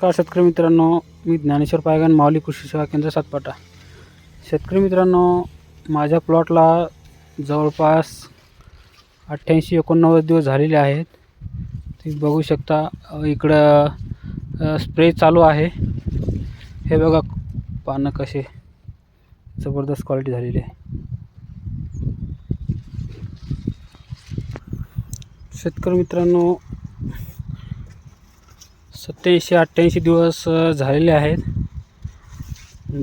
नमस्कार शेतकरी मित्रांनो मी ज्ञानेश्वर पायगन माऊली कृषी सेवा केंद्र सातपाटा. शेतकरी मित्रांनो माझ्या प्लॉटला जवळपास अठ्ठ्याऐंशी एकोणनव्वद दिवस झालेले आहेत. तुम्ही बघू शकता इकडं स्प्रे चालू आहे. हे बघा पानं कसे जबरदस्त क्वालिटी झालेली आहे. शेतकरी मित्रांनो सत्याऐंशी अठ्ठ्याऐंशी दिवस झालेले आहेत.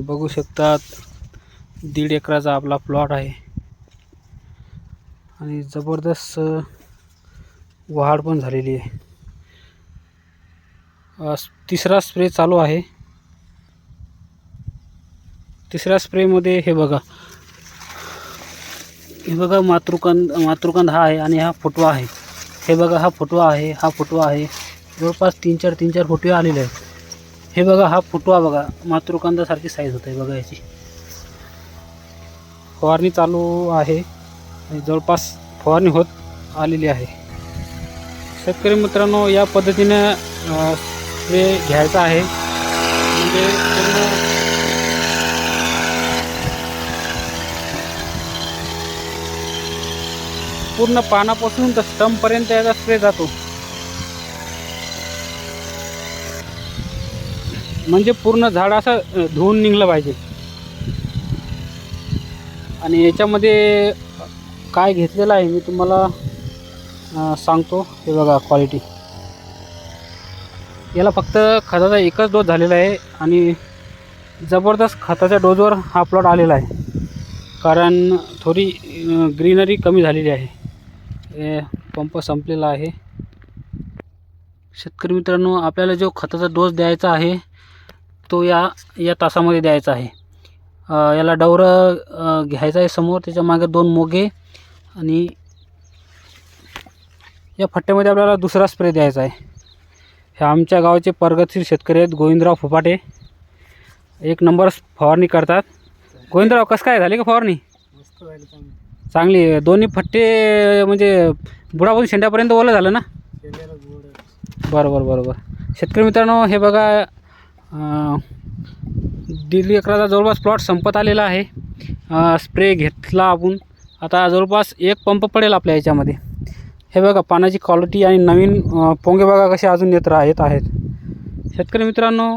बघू शकतात दीड एकराचा आपला प्लॉट आहे. आणि जबरदस्त वाढ पण झालेली आहे. तिसरा स्प्रे चालू आहे. तिसऱ्या स्प्रेमध्ये हे बघा. हे बघा मातृकंद मातृकंद हा आहे आणि हा फुटवा आहे. हे बघा हा फुटवा आहे हा फुटवा आहे. जवळपास तीन चार तीन चार फुटवे आलेले आहेत. हे बघा हा फुटवा बघा मातृकांदासारखी साईज होत आहे बघा याची. फवारणी चालू आहे आणि जवळपास फवारणी होत आलेली आहे. शेतकरी मित्रांनो या पद्धतीनं स्प्रे घ्यायचा आहे. म्हणजे पूर्ण पूर्ण पानापासून तर स्टंपपर्यंत याचा स्प्रे जातो. म्हणजे पूर्ण झाड असं धुवून निघलं पाहिजे. आणि याच्यामध्ये काय घेतलेलं आहे मी तुम्हाला सांगतो. हे बघा क्वालिटी याला फक्त खताचा एकच डोस झालेला आहे आणि जबरदस्त खताच्या डोजवर हा प्लॉट आलेला आहे. कारण थोडी ग्रीनरी कमी झालेली आहे. पंप संपलेला आहे. शेतकरी मित्रांनो आपल्याला जो खताचा डोस द्यायचा आहे तो या या तासामध्ये द्यायचा आहे. याला डवरं घ्यायचं आहे समोर त्याच्यामागे दोन मोगे आणि या फट्ट्यामध्ये आपल्याला दुसरा स्प्रे द्यायचा आहे. हे आमच्या गावाचे प्रगतशील शेतकरी आहेत गोविंदराव फुपाटे. एक नंबर फवारणी करतात. गोविंदराव कसं काय झाली का फवारणी? चांगलं. दोन्ही फट्टे म्हणजे बुडापासून शेंड्यापर्यंत ओलं झालं ना? बरोबर बरोबर शेतकरी मित्रांनो हे बघा दीड एकराचा जवळपास प्लॉट संपत आलेला आहे. स्प्रे घेतला आपण. आता जवळपास एक पंप पडेल आपल्या याच्यामध्ये. हे बघा पाण्याची क्वालिटी आणि नवीन पोंगे बघा कसे अजून येत रा येत आहेत. शेतकरी मित्रांनो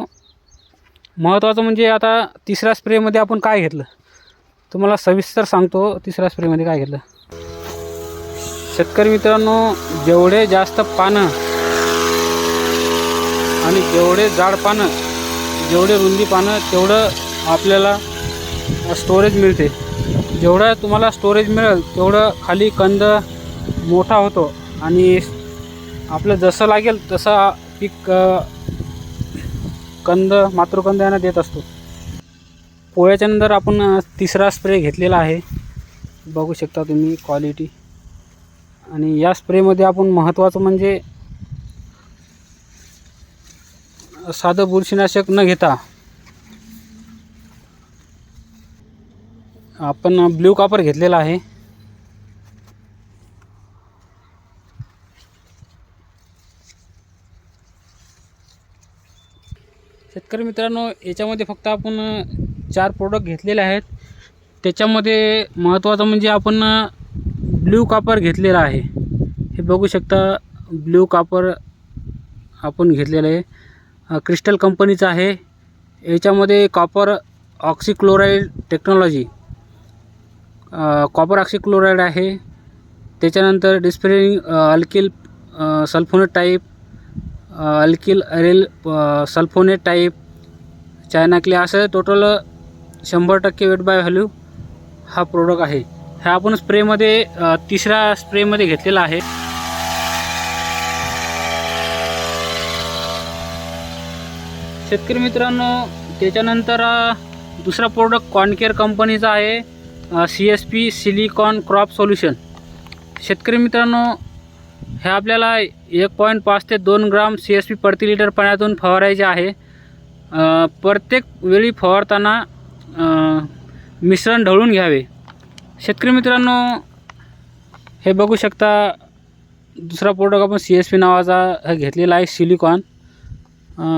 महत्त्वाचं म्हणजे आता तिसऱ्या स्प्रेमध्ये आपण काय घेतलं? तुम्हाला सविस्तर सांगतो तिसऱ्या स्प्रेमध्ये काय घेतलं. शेतकरी मित्रांनो जेवढे जास्त पानं आणि जेवढे जाड पानं जेवढे रुंदी पानं तेवढं आपल्याला स्टोरेज मिळते. जेवढं तुम्हाला स्टोरेज मिळेल तेवढं खाली कंद मोठा होतो. आणि आपलं जसं लागेल तसा पीक कंद मातृकंद यांना देत असतो. पोळ्याच्या नंतर आपण तिसरा स्प्रे घेतलेला आहे. बघू शकता तुम्ही क्वालिटी आणि या स्प्रेमध्ये आपण महत्त्वाचं म्हणजे साधं बुरशीनाशक न घेता आपण ब्ल्यू कापर घेतलेला आहे. शेतकरी मित्रांनो याच्यामध्ये फक्त आपण चार प्रोडक्ट घेतलेले आहेत. त्याच्यामध्ये महत्त्वाचं म्हणजे आपण ब्ल्यू कापर घेतलेला आहे. हे बघू शकता ब्ल्यू कापर आपण घेतलेलं आहे. क्रिस्टल कंपनीचं आहे. याच्यामध्ये copper oxychloride technology copper oxychloride आहे. त्याच्यानंतर displaying alkyl sulphonate type alkyl aryl sulphonate type चायनाकले असं टोटल शंभर टक्के वेट बाय व्हॅल्यू हा प्रोडक्ट आहे. हा आपण स्प्रेमध्ये तिसऱ्या स्प्रेमध्ये घेतलेला आहे. शेतकरी मित्रांनो त्याच्यानंतर दुसरा प्रोडक्ट कॉनकेअर कंपनीचा आहे C S P silicon crop solution शेतकरी मित्रांनो हे आपल्याला एक पॉईंट पाच ते दोन ग्राम सी एस पी प्रति लिटर पाण्यातून फवारायचे आहे. प्रत्येक वेळी फवारताना मिश्रण ढवळून घ्यावे. शेतकरी मित्रांनो हे बघू शकता दुसरा प्रोडक्ट आपण सी एस पी नावाचा घेतलेला आहे सिलिकॉन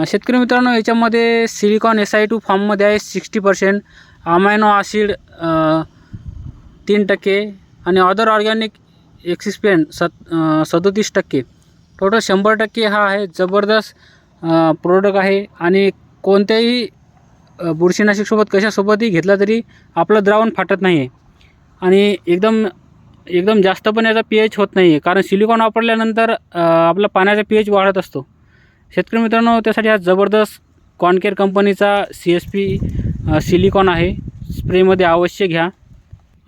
शेतकरी मित्रांनो याच्यामध्ये सिलिकॉन एस आय टू फॉर्ममध्ये आहे सिक्स्टी पर्सेंट अमायनो ॲसिड तीन टक्के आणि अदर ऑर्गॅनिक एक्सिस्पेंट सत सदोतीस टक्के. टोटल शंभर टक्के हा आहे जबरदस्त प्रोडक्ट आहे आणि कोणत्याही बुरशीनाशिकसोबत कशासोबतही घेतला तरी आपलं द्रावण फाटत नाही आहे आणि एकदम एकदम जास्त पण याचा पी एच होत नाही आहे कारण सिलिकॉन वापरल्यानंतर आपला पाण्याचा पी एच वाढत असतो. शेतकरी मित्रांनो त्यासाठी हा जबरदस्त कॉनकेअर कंपनीचा सी एस पी सिलिकॉन आहे. स्प्रेमध्ये अवश्य घ्या.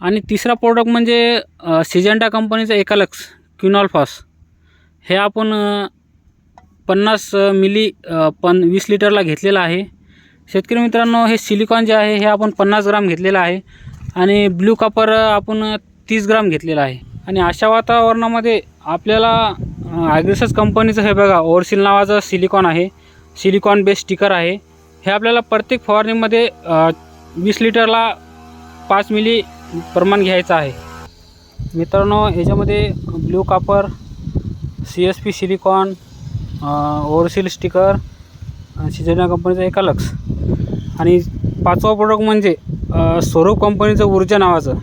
आणि तिसरा प्रोडक्ट म्हणजे सिजेंडा कंपनीचा एकालक्स क्युनॉल्फॉस हे आपण पन्नास मिली पन पण वीस लिटरला घेतलेलं आहे. शेतकरी मित्रांनो हे सिलिकॉन जे आहे हे आपण पन्नास ग्राम घेतलेलं आहे. आणि ब्ल्यू कॉपर आपण तीस ग्राम घेतलेलं आहे. आणि अशा वातावरणामध्ये आपल्याला ॲग्रेसस कंपनीचं हे बघा ओरसिल नावाचं सिलिकॉन आहे. सिलिकॉन बेस स्टिकर आहे. हे आपल्याला प्रत्येक फवारणीमध्ये वीस लिटरला पाच मिली प्रमाण घ्यायचं आहे. मित्रांनो याच्यामध्ये blue copper C S P silicon ओरसिल sticker सिजना कंपनीचा एका लक्स आणि पाचवा प्रोडक्ट म्हणजे स्वरूप कंपनीचं ऊर्जा नावाचं.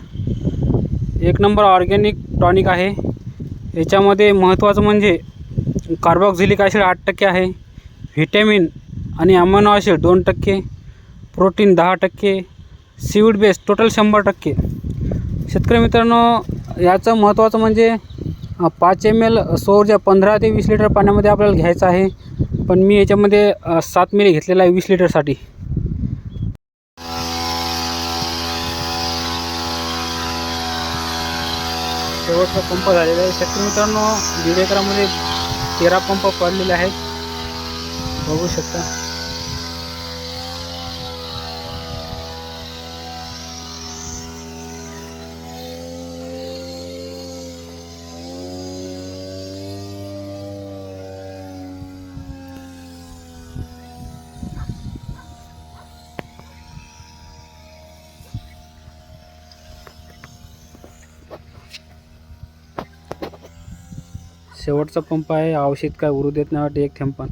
एक नंबर ऑर्गॅनिक टॉनिक आहे. याच्यामध्ये महत्त्वाचं म्हणजे कार्बॉक्झिलिक ॲसिड आठ टक्के आहे. व्हिटॅमिन आणि अमानो ॲसिड दोन टक्के. प्रोटीन दहा टक्के. सीवूड बेस टोटल शंभर टक्के. शेतकरी मित्रांनो याचं महत्त्वाचं म्हणजे पाच एम एल सौरच्या पंधरा ते वीस लिटर पाण्यामध्ये आपल्याला घ्यायचं आहे. पण मी याच्यामध्ये सात मिली घेतलेला आहे वीस लिटरसाठी. शेवटचा पंप झालेला आहे. शेतकरी मित्रांनो दीड एकरामध्ये तेरा पंप पडलेले आहेत. बघू शकता. शेवटचा पंप आहे. औषध काय उरू देत नाही वाटते एक थेंब पण.